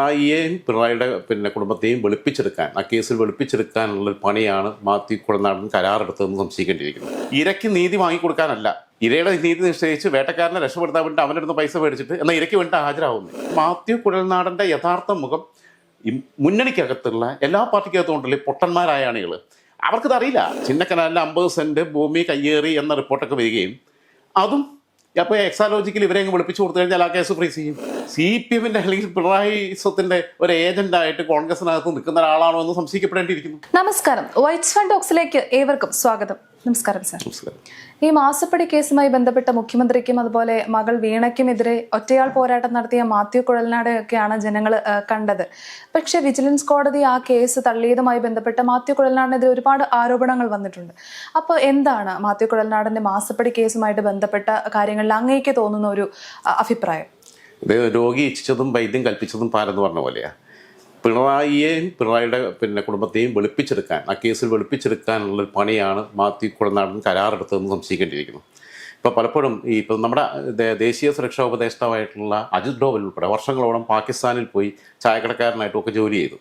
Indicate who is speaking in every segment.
Speaker 1: പിണറായിയെയും പിണറായിയുടെ പിന്നെ കുടുംബത്തെയും വെളുപ്പിച്ചെടുക്കാൻ ആ കേസിൽ വെളുപ്പിച്ചെടുക്കാനുള്ള പണിയാണ് മാത്യു കുളനാടൻ കരാറെടുത്തതെന്ന് സംശയിക്കേണ്ടിയിരിക്കുന്നത് ഇരയ്ക്ക് നീതി വാങ്ങിക്കൊടുക്കാനല്ല. ഇരയുടെ നീതി നിശ്ചയിച്ച് വേട്ടക്കാരനെ രക്ഷപ്പെടുത്താൻ വേണ്ടി അവന്റെ അടുത്ത് പൈസ മേടിച്ചിട്ട് എന്നാൽ ഇരയ്ക്ക് വേണ്ടി ഹാജരാകുന്നു മാത്യു കുഴൽനാടന്റെ യഥാർത്ഥ മുഖം മുന്നണിക്കകത്തുള്ള എല്ലാ പാർട്ടിക്കകത്തും ഉണ്ടല്ലോ ഈ പൊട്ടന്മാരായ ആണികൾ അവർക്കിതറിയില്ല. ചിന്നക്കനാലിൽ അമ്പത് സെന്റ് ഭൂമി കയ്യേറി എന്ന റിപ്പോർട്ടൊക്കെ വരികയും അതും അപ്പോൾ എക്സാലോജിക്കൽ ഇവരെ വിളിപ്പിച്ചു കൊടുത്തു കഴിഞ്ഞാൽ ആ കേസ് ഫ്രീസ് ചെയ്യും. സി പി എമ്മിന്റെ അല്ലെങ്കിൽ പിണറായി സ്വത്തിന്റെ ഒരു ഏജന്റ് ആയിട്ട് കോൺഗ്രസിനകത്ത് നിൽക്കുന്ന ഒരാളാണോ എന്ന് സംശയിക്കപ്പെടേണ്ടിയിരിക്കുന്നു.
Speaker 2: നമസ്കാരം. വൈറ്റ്സ് ഫണ്ട് ഏവർക്കും സ്വാഗതം. നമസ്കാരം സാർ. ഈ മാസപ്പടി കേസുമായി ബന്ധപ്പെട്ട മുഖ്യമന്ത്രിക്കും അതുപോലെ മകൾ വീണയ്ക്കുമെതിരെ ഒറ്റയാൾ പോരാട്ടം നടത്തിയ മാത്യു കുഴൽനാടെയൊക്കെയാണ് ജനങ്ങൾ കണ്ടത്. പക്ഷേ വിജിലൻസ് കോടതി ആ കേസ് തള്ളിയതുമായി ബന്ധപ്പെട്ട മാത്യു കുഴൽനാടിനെതിരെ ഒരുപാട് ആരോപണങ്ങൾ വന്നിട്ടുണ്ട്. അപ്പോൾ എന്താണ് മാത്യു കുഴൽനാടിന്റെ മാസപ്പടി കേസുമായിട്ട് ബന്ധപ്പെട്ട കാര്യങ്ങളിൽ അങ്ങേക്ക് തോന്നുന്ന ഒരു അഭിപ്രായം?
Speaker 1: ഇത് രോഗി ഇച്ഛിച്ചതും വൈദ്യം കൽപ്പിച്ചതും പാരെന്ന് പറഞ്ഞ പോലെയാ. പിണറായിയെയും പിണറായിയുടെ പിന്നെ കുടുംബത്തെയും വെളുപ്പിച്ചെടുക്കാൻ ആ കേസിൽ വെളുപ്പിച്ചെടുക്കാനുള്ള പണിയാണ് മാത്യു കുളനാടൻ കരാറെടുത്തതെന്ന് സംശയിക്കേണ്ടിയിരിക്കുന്നു. ഇപ്പോൾ പലപ്പോഴും ഈ ഇപ്പം നമ്മുടെ ദേശീയ സുരക്ഷാ ഉപദേഷ്ടാവായിട്ടുള്ള അജിത് ഡോവൽ ഉൾപ്പെടെ വർഷങ്ങളോളം പാകിസ്ഥാനിൽ പോയി ചായക്കടക്കാരനായിട്ടും ഒക്കെ ജോലി ചെയ്തു.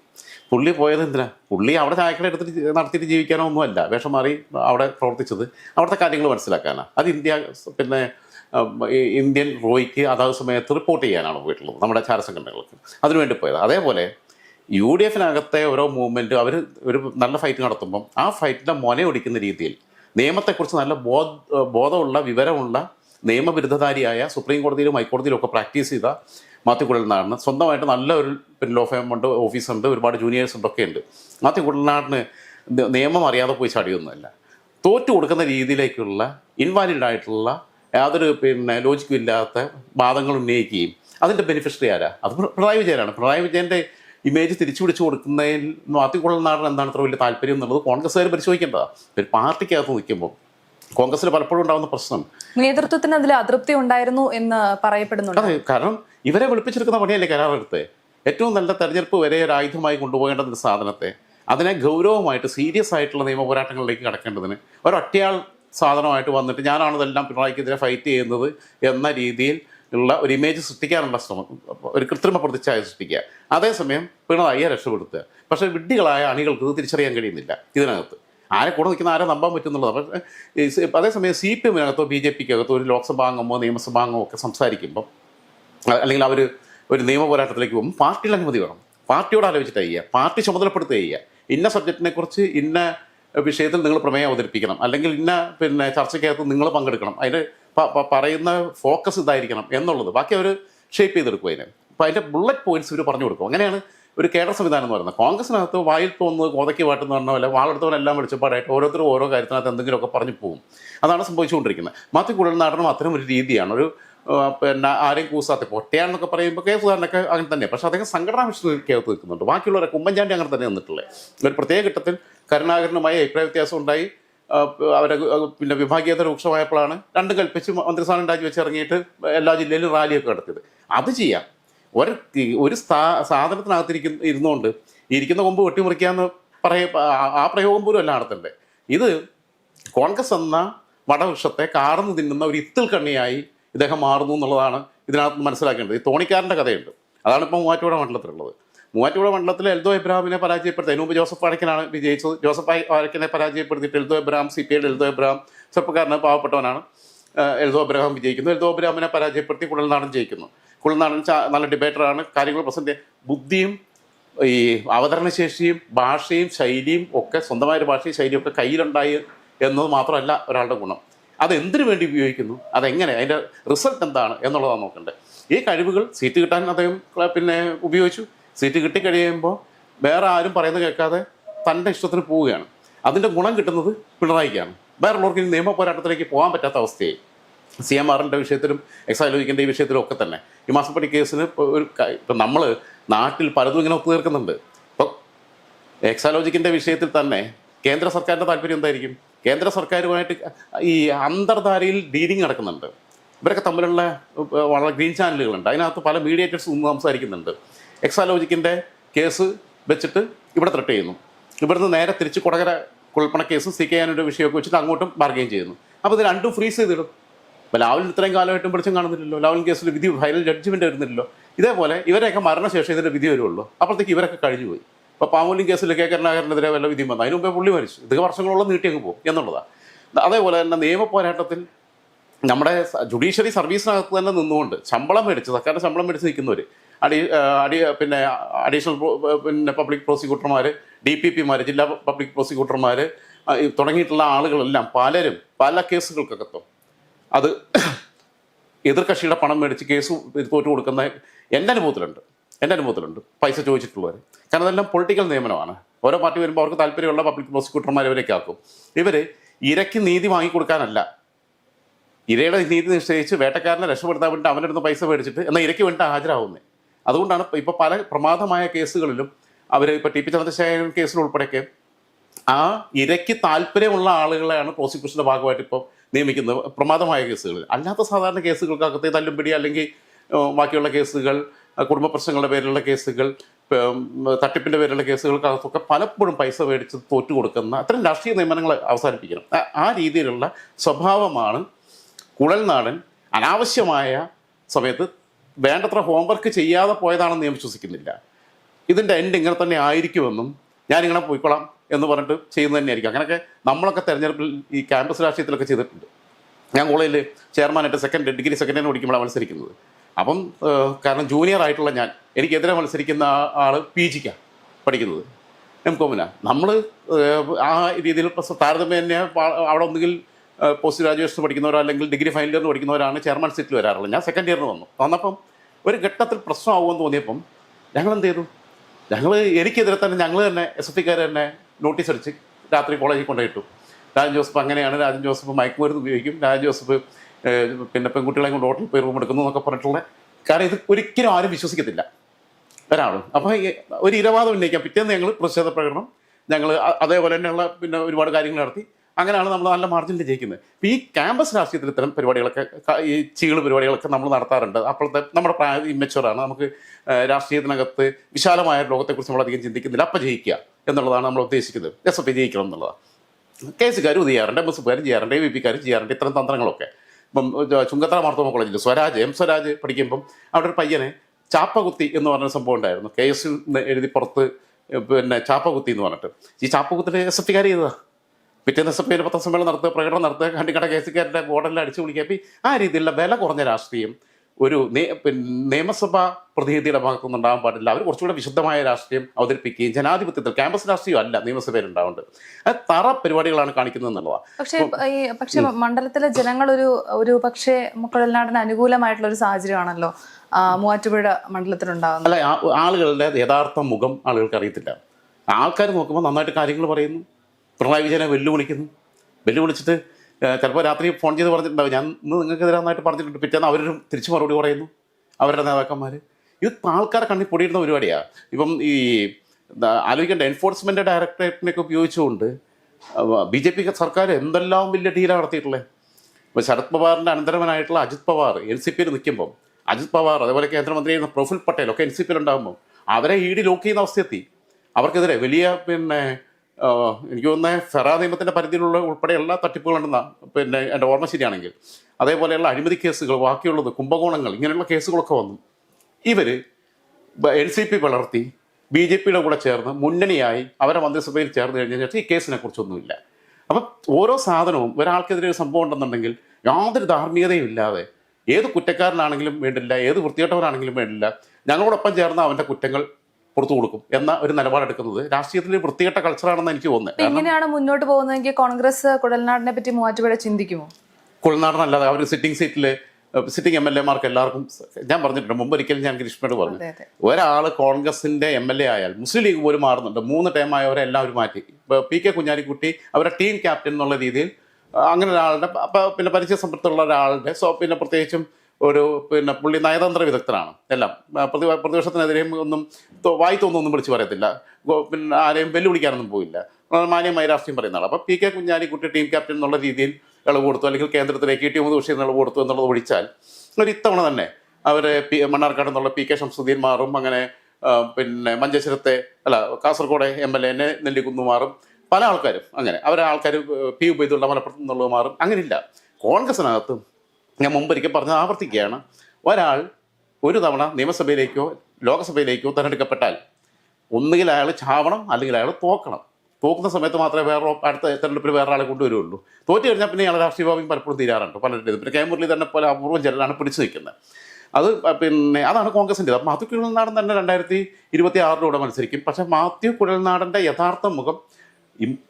Speaker 1: പുള്ളി പോയത് എന്തിനാ? പുള്ളി അവിടെ ചായക്കട എടുത്തിട്ട് നടത്തിയിട്ട് ജീവിക്കാനോ ഒന്നുമല്ല. വേഷം മാറി അവിടെ പ്രവർത്തിച്ചത് അവിടുത്തെ കാര്യങ്ങൾ മനസ്സിലാക്കാനാണ് അത് ഇന്ത്യ പിന്നെ ഇന്ത്യൻ റോയ്ക്ക് അതാത് സമയത്ത് റിപ്പോർട്ട് ചെയ്യാനാണ് പോയിട്ടുള്ളത് നമ്മുടെ ചാരസംഘടനകൾക്ക്. അതിനുവേണ്ടി പോയത്. അതേപോലെ യു ഡി എഫിനകത്തെ ഓരോ മൂവ്മെന്റും അവർ ഒരു നല്ല ഫൈറ്റ് നടത്തുമ്പം ആ ഫൈറ്റിന്റെ മൊന ഒടിക്കുന്ന രീതിയിൽ നിയമത്തെക്കുറിച്ച് നല്ല ബോധ ബോധമുള്ള വിവരമുള്ള നിയമവിരുദ്ധധാരിയായ സുപ്രീം കോടതിയിലും ഹൈക്കോടതിയിലും ഒക്കെ പ്രാക്ടീസ് ചെയ്ത മാത്യു സ്വന്തമായിട്ട് നല്ല ഒരു പിന്നെ ലോ ഫേം ഉണ്ട് ഓഫീസുണ്ട് ഒരുപാട് ജൂനിയേഴ്സ് ഉണ്ട് ഒക്കെ ഉണ്ട്. മാത്യു നിയമം അറിയാതെ പോയി ചടിയൊന്നുമല്ല. തോറ്റു കൊടുക്കുന്ന രീതിയിലേക്കുള്ള ഇൻവാലിഡ് ആയിട്ടുള്ള യാതൊരു പിന്നെ ലോജിക്കും ഇല്ലാത്ത വാദങ്ങൾ ഉന്നയിക്കുകയും അതിന്റെ ബെനിഫിഷ്യറി ആരാ? അത് പിണ- പിണറായി വിജയനാണ്. പിണറായി വിജയന്റെ ഇമേജ് തിരിച്ചു പിടിച്ചു കൊടുക്കുന്നതിൽ മാത്യു കുഴൽനാടൻ എന്താണ് ഇത്ര വലിയ താല്പര്യം എന്നുള്ളത് കോൺഗ്രസ്സുകാർ പരിശോധിക്കേണ്ടതാണ് ഒരു പാർട്ടിക്കകത്ത് നിൽക്കുമ്പോൾ കോൺഗ്രസ്സിൽ പലപ്പോഴും ഉണ്ടാകുന്ന പ്രശ്നം.
Speaker 2: നേതൃത്വത്തിന് അതിൽ അതൃപ്തി ഉണ്ടായിരുന്നു എന്ന് പറയപ്പെടുന്നുണ്ട്.
Speaker 1: അതെ കാരണം ഇവരെ വെളുപ്പിച്ചെടുക്കുന്ന പണിയല്ലേ കരാറെടുത്ത്? ഏറ്റവും നല്ല തെരഞ്ഞെടുപ്പ് വരെ ഒരു ആയുധമായി കൊണ്ടുപോകേണ്ട ഒരു സാധനത്തെ അതിനെ ഗൗരവമായിട്ട് സീരിയസ് ആയിട്ടുള്ള നിയമ പോരാട്ടങ്ങളിലേക്ക് കടക്കേണ്ടതിന് ഒരൊറ്റയാൾ സാധനമായിട്ട് വന്നിട്ട് ഞാനാണ് ഇതെല്ലാം പിണറായിക്കെതിരെ ഫൈറ്റ് ചെയ്യുന്നത് എന്ന രീതിയിൽ ഉള്ള ഒരു ഇമേജ് സൃഷ്ടിക്കാനുള്ള ശ്രമം ഒരു കൃത്രിമ പ്രതിച്ഛായ സൃഷ്ടിക്കുക. അതേസമയം പിണറായിയെ രക്ഷപ്പെടുത്തുക. പക്ഷേ വിഡ്ഢികളായ അണികൾക്ക് ഇത് തിരിച്ചറിയാൻ കഴിയുന്നില്ല ഇതിനകത്ത്. ആരെ കൂടെ നിൽക്കുന്ന ആരെ നമ്പാൻ പറ്റുന്നുള്ളത്? പക്ഷേ അതേസമയം സി പി എമ്മിനകത്തോ ബി ജെ പിക്കകത്തോ ഒരു ലോക്സഭാ അംഗമോ നിയമസഭാ അംഗമോ ഒക്കെ സംസാരിക്കുമ്പോൾ അല്ലെങ്കിൽ അവർ ഒരു നിയമ പോരാട്ടത്തിലേക്ക് പോകുമ്പോൾ പാർട്ടിയുടെ അനുമതി വേണം. പാർട്ടിയോട് ആലോചിച്ചിട്ട് ചെയ്യുക. പാർട്ടി ചുമതലപ്പെടുത്തുക ചെയ്യുക. ഇന്ന സബ്ജക്റ്റിനെക്കുറിച്ച് ഇന്ന വിഷയത്തിൽ നിങ്ങൾ പ്രമേയം അവതരിപ്പിക്കണം. അല്ലെങ്കിൽ ഇന്ന പിന്നെ ചർച്ചയ്ക്കകത്ത് നിങ്ങൾ പങ്കെടുക്കണം. പ- പറയുന്ന ഫോക്കസ് ഇതായിരിക്കണം എന്നുള്ളത്. ബാക്കി അവർ ഷേപ്പ് ചെയ്തെടുക്കും അതിന്. അപ്പോൾ അതിന്റെ ബുള്ളറ്റ് പോയിന്റ്സ് ഇവർ പറഞ്ഞു കൊടുക്കും. അങ്ങനെയാണ് ഒരു കേഡർ സംവിധാനം എന്ന് പറയുന്നത്. കോൺഗ്രസിനകത്ത് വായിൽ തോന്നുന്നത് കോതയ്ക്ക് വാട്ടെന്ന് പറഞ്ഞ പോലെ വാളെടുത്തവരെല്ലാം വെളിച്ചപ്പാടായിട്ട് ഓരോരുത്തരും ഓരോ കാര്യത്തിനകത്ത് എന്തെങ്കിലുമൊക്കെ പറഞ്ഞു പോകും അതാണ് സംഭവിച്ചുകൊണ്ടിരിക്കുന്നത്. മാത്യു കുഴൽനാടനും അത്തരം ഒരു രീതിയാണ്. ഒരു പിന്നെ ആരെയും കൂസാത്ത പൊട്ടയാണെന്നൊക്കെ പറയുമ്പോൾ കെ സുധാകരനൊക്കെ അങ്ങനെ തന്നെയാണ് പക്ഷേ അദ്ദേഹം സംഘടനാ മിഷനകത്ത് നിൽക്കുന്നുണ്ട്. ബാക്കിയുള്ളവരൊക്കെ ഉമ്മൻചാണ്ടി അങ്ങനെ തന്നെ നിന്നിട്ടുള്ളത്. ഒരു പ്രത്യേക ഘട്ടത്തിൽ കരുണാകരനുമായി അഭിപ്രായ വ്യത്യാസം ഉണ്ടായി. അവരെ പിന്നെ വിഭാഗീയത രൂക്ഷമായപ്പോഴാണ് രണ്ട് കൽപ്പിച്ച് മന്ത്രിസ്ഥാനം രാജിവെച്ച് ഇറങ്ങിയിട്ട് എല്ലാ ജില്ലയിലും റാലിയൊക്കെ നടത്തിയത്. അത് ചെയ്യാം. ഒരു ഒരു സ്ഥാ സാധനത്തിനകത്തിരിക്കുന്ന ഇരുന്നുകൊണ്ട് ഇരിക്കുന്ന കൊമ്പ് വെട്ടിമുറിക്കാന്ന് പറയ ആ- ആ പ്രയോഗം പോലും അല്ല നടത്തണ്ടേ ഇത് കോൺഗ്രസ് എന്ന വടവൃക്ഷത്തെ കാർന്നു തിന്നുന്ന ഒരു ഇത്തിൽ കണ്ണിയായി ഇദ്ദേഹം മാറുന്നു എന്നുള്ളതാണ് ഇതിനകത്ത് മനസ്സിലാക്കേണ്ടത്. ഈ തോണിക്കാരന്റെ കഥയുണ്ട്. അതാണ് ഇപ്പോൾ മൂവാറ്റുപുഴ മണ്ഡലത്തിലുള്ളത്. മൂവാറ്റുപുഴ മണ്ഡലത്തിൽ എൽദോ എബ്രാമിനെ പരാജയപ്പെടുത്തി. അതിനു മുമ്പ് ജോസഫ് വാഴക്കനാണ് വിജയിച്ചത്. ജോസഫ് വാഴക്കനെ പരാജയപ്പെടുത്തിയിട്ട് എൽദോ എബ്രാം സി പി ഐയുടെ എൽദോ എബ്രാം ചെറുപ്പക്കാരന് പാവപ്പെട്ടവനാണ്. എൽദോ എബ്രഹാം വിജയിക്കുന്നു. എൽദോ എബ്രഹാമിനെ പരാജയപ്പെടുത്തി കുഴൽനാടൻ ജയിക്കുന്നു. കുഴൽനാടൻ നല്ല ഡിബേറ്ററാണ്. കാര്യങ്ങൾ പ്രസന്റ് ബുദ്ധിയും ഈ അവതരണശേഷിയും ഭാഷയും ശൈലിയും ഒക്കെ സ്വന്തമായൊരു ഭാഷയും ശൈലിയും ഒക്കെ കയ്യിലുണ്ടായി എന്നത് മാത്രമല്ല ഒരാളുടെ ഗുണം. അത് എന്തിനു വേണ്ടി ഉപയോഗിക്കുന്നു? അതെങ്ങനെ? അതിന്റെ റിസൾട്ട് എന്താണ്? എന്നുള്ളതാണ് നോക്കേണ്ടത്. ഈ കഴിവുകൾ സീറ്റ് കിട്ടാൻ അദ്ദേഹം പിന്നെ ഉപയോഗിച്ചു. സീറ്റ് കിട്ടിക്കഴിയുമ്പോൾ വേറെ ആരും പറയുന്നത് കേൾക്കാതെ തന്റെ ഇഷ്ടത്തിന് പോവുകയാണ്. അതിന്റെ ഗുണം കിട്ടുന്നത് പിണറായിക്കാണ്. വേറുള്ളവർക്ക് ഇനി നിയമ പോരാട്ടത്തിലേക്ക് പോകാൻ പറ്റാത്ത അവസ്ഥയായി. സി എം ആറിന്റെ വിഷയത്തിലും എക്സാലോജിക്കിന്റെ ഈ വിഷയത്തിലും ഒക്കെ തന്നെ. ഈ മാസപ്പടി കേസിന് ഒരു ഇപ്പം നമ്മൾ നാട്ടിൽ പലതും ഇങ്ങനെ ഒത്തുതീർക്കുന്നുണ്ട്. ഇപ്പോൾ എക്സാലോജിക്കിന്റെ വിഷയത്തിൽ തന്നെ കേന്ദ്ര സർക്കാരിന്റെ താല്പര്യം എന്തായിരിക്കും? കേന്ദ്ര സർക്കാരുമായിട്ട് ഈ അന്തർധാരയിൽ ഡീലിംഗ് നടക്കുന്നുണ്ട്. ഇവരൊക്കെ തമ്മിലുള്ള വളരെ ഗ്രീൻ ചാനലുകളുണ്ട്. അതിനകത്ത് പല മീഡിയേറ്റേഴ്സ് നിന്ന് സംസാരിക്കുന്നുണ്ട്. എക്സാലോജിക്കിന്റെ കേസ് വെച്ചിട്ട് ഇവിടെ ത്രെട്ട് ചെയ്യുന്നു. ഇവിടുന്ന് നേരെ തിരിച്ച് കൊടകര കുഴൽപ്പണ കേസും സി കെ ആനുടെ വിഷയമൊക്കെ വെച്ചിട്ട് അങ്ങോട്ടും ബാർഗെയിൻ ചെയ്യുന്നു. അപ്പോൾ ഇത് രണ്ടും ഫ്രീസ് ചെയ്തിടും. അപ്പോൾ ലാവലിൽ ഇത്രയും കാലമായിട്ടും പിടിച്ചും കാണുന്നില്ലല്ലോ. ലാവലിൻ കേസിൽ വിധി ഫൈനൽ ജഡ്ജ്മെന്റ് വരുന്നില്ലല്ലോ. ഇതേപോലെ ഇവരെയൊക്കെ മരണശേഷം ഇതിന്റെ വിധി വരുള്ളൂ. അപ്പോഴത്തേക്ക് ഇവരൊക്കെ കഴിഞ്ഞു പോയി ഇപ്പോൾ പാമൂലിൻ കേസിൽ കെ. കരുണാകരനെതിരെ വല്ല വിധിയും വന്നു. അതിന് മുമ്പേ പുള്ളി മരിച്ചു. ഇത് വർഷങ്ങളോളം നീട്ടിയങ്ങ് പോകും എന്നുള്ളതാണ് അതേപോലെ തന്നെ നിയമ പോരാട്ടത്തിൽ നമ്മുടെ ജുഡീഷ്യറി സർവീസിനകത്ത് തന്നെ നിന്നുകൊണ്ട് ശമ്പളം മേടിച്ച് സർക്കാരിന്റെ ശമ്പളം മേടിച്ച് നിൽക്കുന്നവർ അടി അടി പിന്നെ അഡീഷണൽ പിന്നെ പബ്ലിക് പ്രോസിക്യൂട്ടർമാർ ഡി പി പിമാർ ജില്ലാ പബ്ലിക് പ്രോസിക്യൂട്ടർമാർ തുടങ്ങിയിട്ടുള്ള ആളുകളെല്ലാം പലരും പല കേസുകൾക്കകത്തും അത് എതിർകക്ഷിയുടെ പണം മേടിച്ച് കേസ് തോറ്റു കൊടുക്കുന്ന എന്റെ അനുഭവത്തിലുണ്ട്. എന്റെ അനുഭവത്തിലുണ്ട്. പൈസ ചോദിച്ചിട്ടുള്ളവർ കാരണം അതെല്ലാം പൊളിറ്റിക്കൽ നിയമനമാണ്. ഓരോ പാർട്ടി വരുമ്പോൾ അവർക്ക് താല്പര്യമുള്ള പബ്ലിക് പ്രോസിക്യൂട്ടർമാർ ഇവരൊക്കെ ആക്കും ഇവർ ഇരയ്ക്ക് നീതി വാങ്ങിക്കൊടുക്കാനല്ല. ഇരയുടെ നീതി നിശ്ചയിച്ച് വേട്ടക്കാരനെ രക്ഷപ്പെടുത്താൻ വേണ്ടി അവന്റെ അടുത്ത് പൈസ മേടിച്ചിട്ട് എന്നാൽ ഇരയ്ക്ക് വേണ്ടി ഹാജരാകുന്നത് അതുകൊണ്ടാണ് ഇപ്പോൾ പല പ്രമാദമായ കേസുകളിലും അവർ ഇപ്പോൾ ടി പി ചന്ദ്രശേഖരൻ കേസിൽ ഉൾപ്പെടെയൊക്കെ ആ ഇരയ്ക്ക് താല്പര്യമുള്ള ആളുകളെയാണ് പ്രോസിക്യൂഷന്റെ ഭാഗമായിട്ട് ഇപ്പോൾ നിയമിക്കുന്നത്. പ്രമാദമായ കേസുകളിൽ. അല്ലാത്ത സാധാരണ കേസുകൾക്കകത്ത് തല്ലുംപിടി അല്ലെങ്കിൽ ബാക്കിയുള്ള കേസുകൾ കുടുംബ പ്രശ്നങ്ങളുടെ പേരിലുള്ള കേസുകൾ തട്ടിപ്പിന്റെ പേരിലുള്ള കേസുകൾക്കകത്തൊക്കെ പലപ്പോഴും പൈസ മേടിച്ച് തോറ്റു കൊടുക്കുന്ന അത്തരം രാഷ്ട്രീയ നിയമനങ്ങൾ അവസാനിപ്പിക്കണം. ആ രീതിയിലുള്ള സ്വഭാവമാണ് കുഴൽനാടൻ അനാവശ്യമായ സമയത്ത് വേണ്ടത്ര ഹോംവർക്ക് ചെയ്യാതെ പോയതാണെന്ന് ഞാൻ വിശ്വസിക്കുന്നില്ല. ഇതിന്റെ എൻഡ് ഇങ്ങനെ തന്നെ ആയിരിക്കുമെന്നും ഞാനിങ്ങനെ പോയിക്കോളാം എന്ന് പറഞ്ഞിട്ട് ചെയ്യുന്നത് തന്നെയായിരിക്കും. അങ്ങനെയൊക്കെ നമ്മളൊക്കെ തിരഞ്ഞെടുപ്പിൽ ഈ ക്യാമ്പസ് രാഷ്ട്രീയത്തിലൊക്കെ ചെയ്തിട്ടുണ്ട്. ഞാൻ കോളേജിൽ ചെയർമാനായിട്ട് സെക്കൻഡ് ഡിഗ്രി സെക്കൻഡ് ഇയർ പഠിക്കുമ്പോഴാണ് മത്സരിക്കുന്നത്. അപ്പം കാരണം ജൂനിയർ ആയിട്ടുള്ള ഞാൻ എനിക്കെതിരെ മത്സരിക്കുന്ന ആൾ പി ജിക്കാണ് പഠിക്കുന്നത്. എം കോമിന. നമ്മൾ ആ രീതിയിൽ താരതമ്യം തന്നെ അവിടെ ഒന്നുകിൽ പോസ്റ്റ് ഗ്രാജുവേഷൻ പഠിക്കുന്നവരോ അല്ലെങ്കിൽ ഡിഗ്രി ഫൈനൽ ഇയറിന് പഠിക്കുന്നവരാണ് ചെയർമാൻ സീറ്റിൽ വരാറുള്ളത്. ഞാൻ സെക്കൻഡ് ഇയറിന് വന്നു. വന്നപ്പം ഒരു ഘട്ടത്തിൽ പ്രശ്നമാകുമെന്ന് തോന്നിയപ്പം ഞങ്ങൾ എന്ത് ചെയ്തു ഞങ്ങൾ എനിക്കെതിരെ തന്നെ ഞങ്ങൾ തന്നെ എസ് എഫ് ഐക്കാർ തന്നെ നോട്ടീസ് അടിച്ച് രാത്രി കോളേജിൽ കൊണ്ടുപോയിട്ടു. രാജൻ ജോസഫ് അങ്ങനെയാണ്. രാജൻ ജോസഫ് മയക്കുമരുന്ന് ഉപയോഗിക്കും. രാജൻ ജോസഫ് പിന്നെ പെൺകുട്ടികളെ കൊണ്ട് ഹോട്ടലിൽ പോയി റൂം എടുക്കുന്നു എന്നൊക്കെ പറഞ്ഞിട്ടുള്ള കാരണം ഇത് ഒരിക്കലും ആരും വിശ്വസിക്കത്തില്ല ഒരാളും. അപ്പോൾ ഒരു ഇരവാദം ഉന്നയിക്കാം. പിറ്റേന്ന് ഞങ്ങൾ പ്രതിഷേധ പ്രകടനം ഞങ്ങൾ അതേപോലെ തന്നെയുള്ള പിന്നെ ഒരുപാട് കാര്യങ്ങൾ നടത്തി. അങ്ങനെയാണ് നമ്മൾ നല്ല മാർജിനിൽ ജയിക്കുന്നത്. അപ്പോൾ ഈ ക്യാമ്പസ് രാഷ്ട്രീയത്തിൽ ഇത്തരം പരിപാടികളൊക്കെ ഈ ചീൾ പരിപാടികളൊക്കെ നമ്മൾ നടത്താറുണ്ട്. അപ്പോഴത്തെ നമ്മുടെ പ്രായ ഇമ്മച്ചുവറാണ് നമുക്ക് രാഷ്ട്രീയത്തിനകത്ത് വിശാലമായ ലോകത്തെക്കുറിച്ച് നമ്മളധികം ചിന്തിക്കുന്നില്ല. അപ്പം ജയിക്കുക എന്നുള്ളതാണ് നമ്മൾ ഉദ്ദേശിക്കുന്നത്. എസ് എഫ് ജയിക്കണം എന്നുള്ളതാണ്. കേസുകാരും ഇത് ചെയ്യാറുണ്ട് എം എസ് എഫുകാരും ചെയ്യാറുണ്ട് എ വി പിക്കാരും ചെയ്യാറുണ്ട് ഇത്തരം തന്ത്രങ്ങളൊക്കെ. ഇപ്പം ചുങ്കത്തറ മാർത്തോമ കോളേജിൽ സ്വരാജ് എം സ്വരാജ് പഠിക്കുമ്പം അവിടെ ഒരു പയ്യനെ ചാപ്പകുത്തി എന്ന് പറഞ്ഞ സംഭവം ഉണ്ടായിരുന്നു. കെ എസ് എഴുതി പുറത്ത് പിന്നെ ചാപ്പകുത്തി എന്ന് പറഞ്ഞിട്ട്. ഈ ചാപ്പകുത്തിന്റെ എസ് എഫ് കാര്യം ചെയ്തതാ? പിറ്റേന്ന് എസ് എഫ് ഐയിൽ പത്രസമ്മേളനം നടത്തുക പ്രകടനം നടത്തുക കണ്ടിക്കട കേസുകാരുടെ ബോർഡെല്ലാം അടിച്ചു വിളിക്കാപ്പി ആ രീതിയിലുള്ള വില കുറഞ്ഞ രാഷ്ട്രീയം ഒരു നിയമസഭാ പ്രതിനിധിയുടെ ഭാഗത്തുനിന്ന് ഉണ്ടാകാൻ പാടില്ല. അവർ കുറച്ചുകൂടെ വിശുദ്ധമായ രാഷ്ട്രീയം അവതരിപ്പിക്കുകയും ജനാധിപത്യത്തിൽ ക്യാമ്പസ് രാഷ്ട്രീയം അല്ല നിയമസഭയിൽ ഉണ്ടാവുന്നത് അത് തറ പരിപാടികളാണ് കാണിക്കുന്നത് എന്നുള്ളതാണ്.
Speaker 2: പക്ഷേ ഈ പക്ഷേ മണ്ഡലത്തിലെ ജനങ്ങൾ ഒരു ഒരു പക്ഷേ കുഴൽനാടിന് അനുകൂലമായിട്ടുള്ള ഒരു സാഹചര്യമാണല്ലോ മൂവാറ്റുപുഴ മണ്ഡലത്തിലുണ്ടാകുന്നത്
Speaker 1: അല്ല ആളുകളുടെ യഥാർത്ഥ മുഖം ആളുകൾക്ക് അറിയത്തില്ല. ആൾക്കാർ നോക്കുമ്പോൾ നന്നായിട്ട് കാര്യങ്ങൾ പറയുന്നു. പിണറായി വിജയനെ വെല്ലുവിളിക്കുന്നു. വെല്ലുവിളിച്ചിട്ട് ചിലപ്പോൾ രാത്രി ഫോൺ ചെയ്ത് പറഞ്ഞിട്ടുണ്ടാവും. ഞാൻ ഇന്ന് നിങ്ങൾക്കെതിരെ നന്നായിട്ട് പറഞ്ഞിട്ടുണ്ട്. പിറ്റേന്ന് അവരൊരു തിരിച്ചു മറുപടി പറയുന്നു. അവരുടെ നേതാക്കന്മാർ ഇത് ആൾക്കാരെ കണ്ണി പൊടിയിടുന്ന പരിപാടിയാണ് ഇപ്പം ഈ ആലോചിക്കേണ്ട. എൻഫോഴ്സ്മെന്റ് ഡയറക്ടറേറ്റിനൊക്കെ ഉപയോഗിച്ചുകൊണ്ട് ബി ജെ പി സർക്കാർ എന്തെല്ലാം വലിയ ഡീലാണ് നടത്തിയിട്ടുള്ളത് ഇപ്പോൾ ശരത് പവാറിന്റെ അനന്തരവനായിട്ടുള്ള അജിത് പവാർ എൻ സി പിയിൽ നിൽക്കുമ്പം അജിത് പവാർ അതേപോലെ കേന്ദ്രമന്ത്രിയായിരുന്ന പ്രഫുൽ പട്ടേൽ ഒക്കെ എൻ സി പിയിൽ ഉണ്ടാകുമ്പോൾ അവരെ ഇ ഡി ലോക്ക് ചെയ്യുന്ന അവസ്ഥയെത്തി. അവർക്കെതിരെ വലിയ പിന്നെ എനിക്ക് തോന്നുന്നത് ഫെറാ നിയമത്തിന്റെ പരിധിയിലുള്ള ഉൾപ്പെടെയുള്ള തട്ടിപ്പുകളുണ്ടെന്ന പിന്നെ എന്റെ ഓർമ്മ ശരിയാണെങ്കിൽ. അതേപോലെയുള്ള അഴിമതി കേസുകൾ ബാക്കിയുള്ളത് കുംഭകോണങ്ങൾ ഇങ്ങനെയുള്ള കേസുകളൊക്കെ വന്നു. ഇവർ എൻ സി പി വളർത്തി ബി ജെ പിയുടെ കൂടെ ചേർന്ന് മുന്നണിയായി അവരെ മന്ത്രിസഭയിൽ ചേർന്ന് കഴിഞ്ഞ ശേഷം ഈ കേസിനെ കുറിച്ചൊന്നുമില്ല. അപ്പം ഓരോ സാധനവും ഒരാൾക്കെതിരെ ഒരു സംഭവം ഉണ്ടെന്നുണ്ടെങ്കിൽ യാതൊരു ധാർമ്മികതയും ഇല്ലാതെ ഏത് കുറ്റക്കാരനാണെങ്കിലും വേണ്ടില്ല ഏത് വൃത്തികെട്ടവനാണെങ്കിലും വേണ്ടില്ല ഞങ്ങളോടൊപ്പം ചേർന്ന അവന്റെ കുറ്റങ്ങൾ പുറത്തു കൊടുക്കും എന്ന ഒരു നിലപാടെടുക്കുന്നത് രാഷ്ട്രീയത്തിൽ വൃത്തികെട്ട കൾച്ചറാണെന്ന് എനിക്ക് തോന്നുന്നത്.
Speaker 2: എങ്ങനെയാണ് മുന്നോട്ട് പോകുന്നതെങ്കിൽ കോൺഗ്രസ് കുടൽനാടിനെ പറ്റി മൂവാറ്റുപുഴ ചിന്തിക്കുമോ?
Speaker 1: കുളനാടനല്ലാതെ അവർ സിറ്റിംഗ് സീറ്റിൽ സിറ്റിംഗ് എം എൽ എമാർക്ക് എല്ലാവർക്കും ഞാൻ പറഞ്ഞിട്ടുണ്ട്. മുമ്പ് ഒരിക്കലും ഞാൻ കൃഷ്ണനോട് പറഞ്ഞു. ഒരാൾ കോൺഗ്രസിന്റെ എം എൽ എ ആയാൽ മുസ്ലിം ലീഗ് പോലും മാറുന്നുണ്ട്. മൂന്ന് ടൈം ആയവരെ എല്ലാവരും മാറ്റി. ഇപ്പോൾ പി കെ കുഞ്ഞാലിക്കുട്ടി അവരുടെ ടീം ക്യാപ്റ്റൻ എന്നുള്ള രീതിയിൽ അങ്ങനെ ഒരാളുടെ അപ്പൊ പിന്നെ പരിചയ സമ്പത്തുള്ള ഒരാളുടെ സോ പിന്നെ പ്രത്യേകിച്ചും ഒരു പിന്നെ പുള്ളി നയതന്ത്ര വിദഗ്ധനാണ്. എല്ലാം. പ്രതി പ്രതിപക്ഷത്തിനെതിരെയും ഒന്നും വായി തോന്നൊന്നും വിളിച്ച് പറയത്തില്ല. പിന്നെ ആരെയും വെല്ലുവിളിക്കാനൊന്നും പോയില്ല. മാന്യമായ രാഷ്ട്രീയം പറയുന്ന ആൾ അപ്പോൾ P K Kunhalikutty team captain എന്നുള്ള രീതിയിൽ ഇളവ് കൊടുത്തു അല്ലെങ്കിൽ കേന്ദ്രത്തിലേക്ക് ടി മുഹമ്മദ് ബഷീറിന് ഇളവ് കൊടുത്തു എന്നുള്ളത് ഒഴിച്ചാൽ ഒരു ഇത്തവണ തന്നെ അവർ പി മണ്ണാർക്കാട് എന്നുള്ള പി കെ ഷംസുദ്ദീൻ മാറും അങ്ങനെ പിന്നെ മഞ്ചേശ്വരത്തെ അല്ല കാസർഗോഡ് എം എൽ എനെ നെല്ലിക്കുന്ന് മാറും. പല ആൾക്കാരും അങ്ങനെ. അവരെ ആൾക്കാർ പി ഉപയോഗിച്ചുള്ള മലപ്പുറത്ത് നിന്നുള്ളത് മാറും. അങ്ങനെയില്ല. കോൺഗ്രസിനകത്ത് ഞാൻ മുമ്പൊരിക്കൽ പറഞ്ഞത് ആവർത്തിക്കുകയാണ്. ഒരാൾ ഒരു തവണ നിയമസഭയിലേക്കോ ലോകസഭയിലേക്കോ തിരഞ്ഞെടുക്കപ്പെട്ടാൽ ഒന്നുകിൽ അയാൾ ചാവണം അല്ലെങ്കിൽ അയാൾ തോക്കണം. തോക്കുന്ന സമയത്ത് മാത്രമേ വേറെ അടുത്ത തെരഞ്ഞെടുപ്പിൽ വേറെ ആളെ കൊണ്ടുവരുള്ളൂ. തോറ്റു കഴിഞ്ഞാൽ പിന്നെ ഇയാൾ രാഷ്ട്രീയ ഭാവി പലപ്പോഴും തീരാറുണ്ട് പലരുടെ പിന്നെ കെ മുരളീധരനെ പോലെ അപൂർവം ചിലരാണ് പിടിച്ചു നിൽക്കുന്നത്. അത് പിന്നെ അതാണ് കോൺഗ്രസിന്റെ അപ്പം മാത്യു കുഴൽനാടൻ തന്നെ രണ്ടായിരത്തി ഇരുപത്തി ആറിലൂടെ മത്സരിക്കും. പക്ഷേ മാത്യു കുഴൽനാടന്റെ യഥാർത്ഥ മുഖം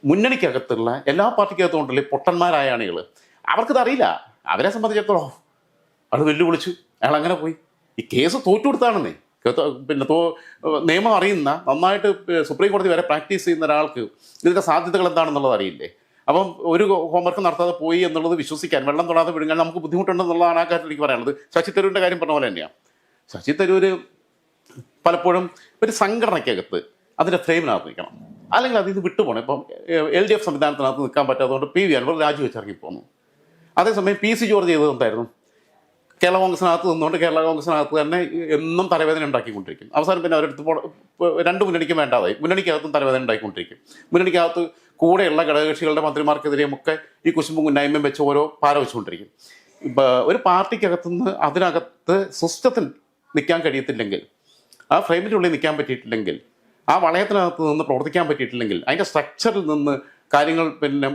Speaker 1: മുന്നണിക്കകത്തുള്ള എല്ലാ പാർട്ടിക്കകത്തും ഉണ്ടല്ലേ പൊട്ടന്മാരായ അണികൾ അവർക്കിത് അറിയില്ല അവരെ സംബന്ധിച്ചിടത്തോളം അത് വെല്ലുവിളിച്ചു. അയാൾ അങ്ങനെ പോയി. ഈ കേസ് തോറ്റു കൊടുത്താണെന്നേ പിന്നെ തോ നിയമം അറിയുന്ന നന്നായിട്ട് സുപ്രീം കോടതി വരെ പ്രാക്ടീസ് ചെയ്യുന്ന ഒരാൾക്ക് ഇതിന്റെ സാധ്യതകൾ എന്താണെന്നുള്ളത് അറിയില്ലേ? അപ്പം ഒരു ഹോംവർക്ക് നടത്താതെ പോയി എന്നുള്ളത് വിശ്വസിക്കാൻ വെള്ളം തൊടാതെ വിഴുങ്ങാൻ നമുക്ക് ബുദ്ധിമുട്ടുണ്ടെന്നുള്ളതാണ് ആ കാര്യത്തിൽ എനിക്ക് പറയാനുള്ളത്. ശശി തരൂരിന്റെ കാര്യം പറഞ്ഞ പോലെ തന്നെയാണ് ശശി തരൂര് പലപ്പോഴും ഒരു സംഘടനയ്ക്കകത്ത് അതിന്റെ ഫ്രെയിമിനകത്ത് നിൽക്കണം. അല്ലെങ്കിൽ അതിൽ നിന്ന് വിട്ടുപോകണം. ഇപ്പം എൽ ഡി എഫ് സംവിധാനത്തിനകത്ത് നിൽക്കാൻ പറ്റാത്തതുകൊണ്ട് പി വി അൻവർ രാജിവെച്ചിറങ്ങി ഇറങ്ങിപ്പോന്നു അതേസമയം പി സി ജോർജ് ചെയ്തത് എന്തായിരുന്നു? കേരള കോൺഗ്രസിനകത്ത് നിന്നുകൊണ്ട് കേരള കോൺഗ്രസിനകത്ത് തന്നെ എന്നും തലവേദന ഉണ്ടാക്കിക്കൊണ്ടിരിക്കും. അവസാനം പിന്നെ അവരെടുത്ത് രണ്ട് മുന്നണിക്കും വേണ്ടാതായി. മുന്നണിക്കകത്തും തലവേദന ഉണ്ടാക്കിക്കൊണ്ടിരിക്കും മുന്നണിക്കകത്ത് കൂടെയുള്ള ഘടകകക്ഷികളുടെ മന്ത്രിമാർക്കെതിരെയും ഒക്കെ ഈ കുശുമ്പും കുന്നായ്മയും വെച്ച് ഓരോ പാര വെച്ചുകൊണ്ടിരിക്കും. ഇപ്പം ഒരു പാർട്ടിക്കകത്തുനിന്ന് അതിനകത്ത് സിസ്റ്റത്തിൽ നിൽക്കാൻ കഴിയത്തില്ലെങ്കിൽ ആ ഫ്രെയിമിന്റെ ഉള്ളിൽ നിൽക്കാൻ പറ്റിയിട്ടില്ലെങ്കിൽ ആ വളയത്തിനകത്ത് നിന്ന് പ്രവർത്തിക്കാൻ പറ്റിയിട്ടില്ലെങ്കിൽ അതിന്റെ സ്ട്രക്ചറിൽ നിന്ന് കാര്യങ്ങൾ പിന്നെ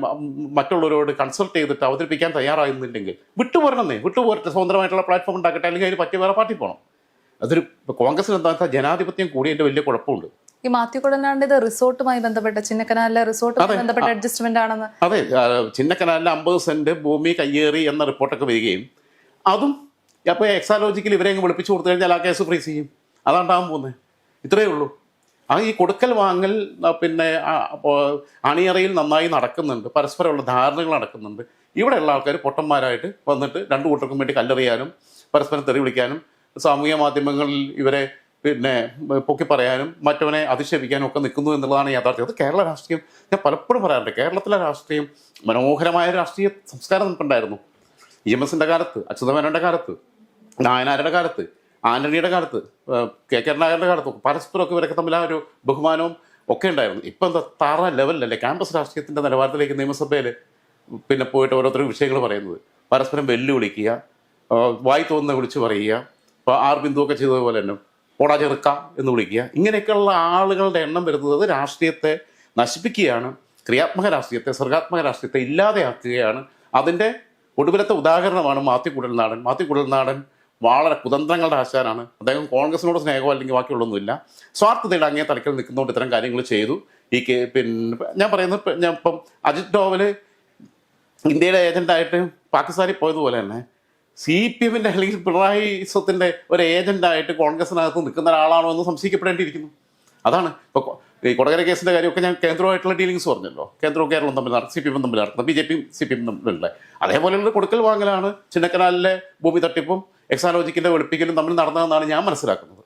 Speaker 1: മറ്റുള്ളവരോട് കൺസൾട്ട് ചെയ്തിട്ട് അവതരിപ്പിക്കാൻ തയ്യാറാകുന്നില്ലെങ്കിൽ വിട്ടുപോരണന്നേ. വിട്ടുപോരട്ടെ സ്വതന്ത്രമായിട്ടുള്ള പ്ലാറ്റ്ഫോം ഉണ്ടാക്കട്ടെ അല്ലെങ്കിൽ അതിന് പറ്റിയ വേറെ പാർട്ടി പോകണം അതൊരു കോൺഗ്രസ് കോൺഗ്രസിന് എന്താ ജനാധിപത്യം കൂടിയതിന്റെ വലിയ കുഴപ്പമുണ്ട്.
Speaker 2: ഈ മാത്യു കുടനാടിന്റെ ഇത് റിസോർട്ടുമായി ബന്ധപ്പെട്ട ചിന്നക്കനാലിലെ റിസോർട്ടുമായി ബന്ധപ്പെട്ട അഡ്ജസ്റ്റ്മെന്റ് ആണെന്ന്.
Speaker 1: അതെ ചിന്നക്കനാലിലെ അമ്പത് സെന്റ് ഭൂമി കയ്യേറി എന്ന റിപ്പോർട്ടൊക്കെ വരികയും അതും അപ്പോൾ എക്സാലോജിക്കൽ ഇവരെ അങ്ങ് വിളിപ്പിച്ചു കൊടുത്തു കഴിഞ്ഞാൽ ആ കേസ് ഫ്രീസ് ചെയ്യും. അതാണ്ടാവും പോകുന്നത്. ഇത്രയേ ഉള്ളൂ. ആ ഈ കൊടുക്കൽ വാങ്ങൽ പിന്നെ അണിയറയിൽ നന്നായി നടക്കുന്നുണ്ട്. പരസ്പരമുള്ള ധാരണകൾ നടക്കുന്നുണ്ട്. ഇവിടെയുള്ള ആൾക്കാർ പൊട്ടന്മാരായിട്ട് വന്നിട്ട് രണ്ടു കൂട്ടർക്കും വേണ്ടി കല്ലെറിയാനും പരസ്പരം തെറി വിളിക്കാനും സാമൂഹ്യ മാധ്യമങ്ങളിൽ ഇവരെ പിന്നെ പൊക്കി പറയാനും മറ്റവനെ അധിക്ഷേപിക്കാനും ഒക്കെ നിൽക്കുന്നു എന്നുള്ളതാണ് യാഥാർത്ഥ്യം. അത് കേരള രാഷ്ട്രീയം. ഞാൻ പലപ്പോഴും പറയാറുണ്ട് കേരളത്തിലെ രാഷ്ട്രീയം മനോഹരമായ രാഷ്ട്രീയ സംസ്കാരം നമുക്കുണ്ടായിരുന്നു. ഇ എം എസിന്റെ കാലത്ത് അച്യുതമേനോന്റെ കാലത്ത് നായനാരുടെ കാലത്ത് ആന്റണിയുടെ കാലത്ത് കെ. കെ. നായരുടെ കാലത്ത് പരസ്പരമൊക്കെ ഇവരൊക്കെ തമ്മിൽ ആ ഒരു ബഹുമാനവും ഒക്കെ ഉണ്ടായിരുന്നു. ഇപ്പം എന്താ താറ ലെവലിലല്ലേ ക്യാമ്പസ് രാഷ്ട്രീയത്തിന്റെ നിലവാരത്തിലേക്ക് നിയമസഭയിൽ പിന്നെ പോയിട്ട് ഓരോരുത്തരും വിഷയങ്ങൾ പറയുന്നത്. പരസ്പരം വെല്ലുവിളിക്കുക വായി തോന്നുന്ന വിളിച്ച് പറയുക ഇപ്പോൾ ആർ ബിന്ദുവൊക്കെ ചെയ്തതുപോലെ തന്നെ ഓടാ ചെറുക്ക എന്ന് വിളിക്കുക. ഇങ്ങനെയൊക്കെയുള്ള ആളുകളുടെ എണ്ണം വരുന്നത് രാഷ്ട്രീയത്തെ നശിപ്പിക്കുകയാണ് ക്രിയാത്മക രാഷ്ട്രീയത്തെ സർഗാത്മക രാഷ്ട്രീയത്തെ ഇല്ലാതെയാക്കുകയാണ്. അതിന്റെ ഒടുവിലത്തെ ഉദാഹരണമാണ് മാത്യു കുഴൽനാടൻ മാത്യു കുഴൽനാടൻ വളരെ കുതന്ത്രങ്ങളുടെ ആശാനാണ്. അദ്ദേഹം കോൺഗ്രസിനോട് സ്നേഹമോ അല്ലെങ്കിൽ ബാക്കിയുള്ളൊന്നുമില്ല. സ്വാർത്ഥതയുടെ അങ്ങേ തലക്കൽ നിൽക്കുന്നതുകൊണ്ട് ഇത്തരം കാര്യങ്ങൾ ചെയ്തു. ഈ കെ പിന്നെ ഞാൻ പറയുന്നത് ഞാൻ ഇപ്പം അജിത് ഡോവൽ ഇന്ത്യയുടെ ഏജന്റായിട്ട് പാകിസ്ഥാനിൽ പോയതുപോലെ തന്നെ സി പി എമ്മിന്റെ അല്ലെങ്കിൽ പിണറായി സ്വത്തിന്റെ ഒരു ഏജന്റായിട്ട് കോൺഗ്രസിനകത്ത് നിൽക്കുന്ന ഒരാളാണോ എന്ന് സംശയിക്കപ്പെടേണ്ടിയിരിക്കുന്നു. അതാണ് ഇപ്പോൾ ഈ കൊടകര കേസിന്റെ കാര്യമൊക്കെ ഞാൻ കേന്ദ്രമായിട്ടുള്ള ഡീലിങ്സ് പറഞ്ഞല്ലോ. കേന്ദ്രവും കേരളവും തമ്മിൽ നടത്തും സി പി എമ്മും തമ്മിൽ നടത്തുന്നത് ബി ജെ പിയും സി പി എമ്മും തമ്മിലുള്ള അതേപോലെയുള്ള കൊടുക്കൽ വാങ്ങലാണ്. ചിന്നക്കനാലിലെ ഭൂമി തട്ടിപ്പും എക്സാലോജിക്കിന്റെ വെളുപ്പിക്കലും തമ്മിൽ നടന്നതെന്നാണ് ഞാൻ മനസ്സിലാക്കുന്നത്.